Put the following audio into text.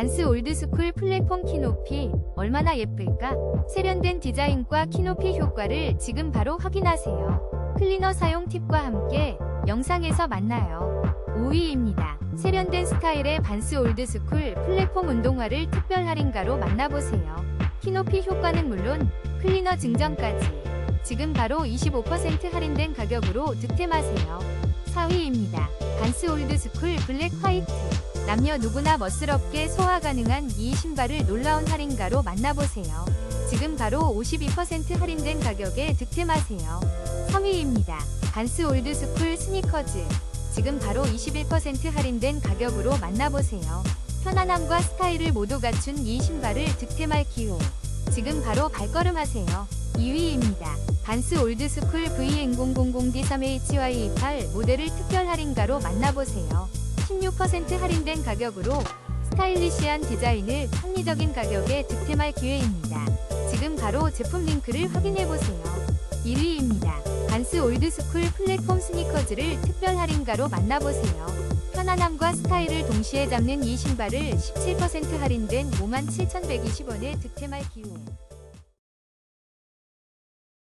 반스 올드스쿨 플랫폼 키높이 얼마나 예쁠까? 세련된 디자인과 키높이 효과를 지금 바로 확인하세요. 클리너 사용 팁과 함께 영상에서 만나요. 5위입니다. 세련된 스타일의 반스 올드스쿨 플랫폼 운동화를 특별 할인가로 만나보세요. 키높이 효과는 물론 클리너 증정까지 지금 바로 25% 할인된 가격으로 득템하세요. 4위입니다. 반스 올드스쿨 블랙 화이트 남녀 누구나 멋스럽게 소화 가능한 이 신발을 놀라운 할인가로 만나보세요. 지금 바로 52% 할인된 가격에 득템하세요. 3위입니다. 반스 올드스쿨 스니커즈 지금 바로 21% 할인된 가격으로 만나보세요. 편안함과 스타일을 모두 갖춘 이 신발을 득템할 기회. 지금 바로 발걸음하세요. 2위입니다. 반스 올드스쿨 VN000D3HY28 모델을 특별 할인가로 만나보세요. 16% 할인된 가격으로 스타일리시한 디자인을 합리적인 가격에 득템할 기회입니다. 지금 바로 제품 링크를 확인해보세요. 1위입니다. 반스 올드스쿨 플랫폼 스니커즈를 특별 할인가로 만나보세요. 편안함과 스타일을 동시에 잡는 이 신발을 17% 할인된 57,120원에 득템할 기회.